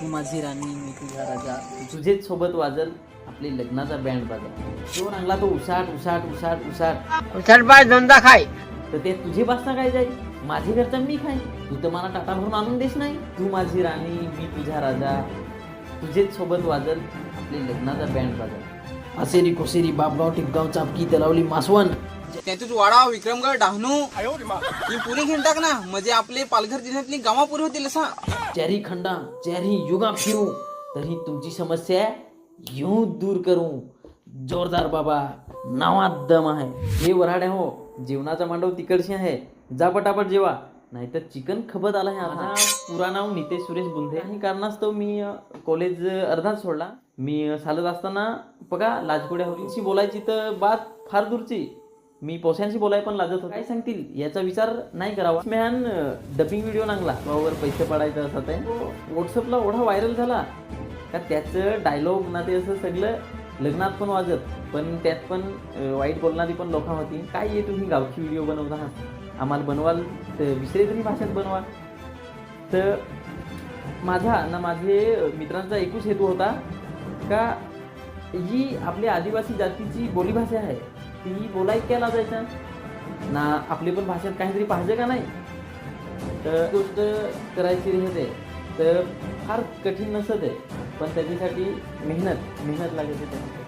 तू माझी राणी मी तुझा राजा. तुझेच सोबत वाजल आपली लग्नाचा बँड बाजा. तो रंगला तो उसाट उसाट उसाट उसाट. उचलबाज धंदा खाय. तर ते तुझे बासना काय जाईल माझे घरचं मी खाय. तू तर मला टाटा भरून आणून देस नाही. तू माझी राणी मी तुझा राजा. तुझेच सोबत वाजल आपली लग्नाचा बँड बाजा. असेरी कोसेरी बापगाव टिपगाव चापकी तलावली मासवण. त्यातूच वाडा विक्रमगड डहाणू. ही पुरी घेऊन टाक ना. म्हणजे आपले पालघर जिल्ह्यातली गावा पुरी होतील असा. चॅरी खंडा चॅरी युगा फिरू तरी तुमची समस्या येऊ दूर करू. जोरदार बाबा नावात दम आहे. हे वराड्या हो. जेवणाचा मांडव तिकडशी आहे. जा पटापट जेवा. नाहीतर चिकन खपत आला आहे आता. पुरा नाव नितेश सुरेश बुंधे आणि कारणास्तव मी अ, कॉलेज अर्धाच सोडला. मी अ, चालत असताना बघा लाजकोड्या होलीशी बोलायची तर बात फार दूरची. मी पोशांशी बोलाय पण लाजत होतो. काय सांगतील? याचा विचार नाही करावा. मॅन डबिंग व्हिडिओ लागला. वावर पैसे पडायचं असं ते. व्हॉट्सअपला एवढा व्हायरल झाला. का त्याचं डायलॉग ना ते असं सगळं लग्नात पण वाजत पण त्यात पण वाईट बोलणारी पण लोक होती. काय ये तुम्ही गावठी व्हिडिओ बनवता आहात? आम्हाला बनवाल तर दुसरे तरी भाषेत बनवा. तर माझा ना माझे मित्रांचा एकूच हेतू होता का ही आपल्या आदिवासी जातीची बोलीभाषा आहे ती बोलाय केला जायचा ना आपली पण भाषेत काहीतरी पाहिजे का नाही? तर गोष्ट करायची राहते तर फार कठीण नसत आहे पण त्याच्यासाठी मेहनत मेहनत लागते त्यासाठी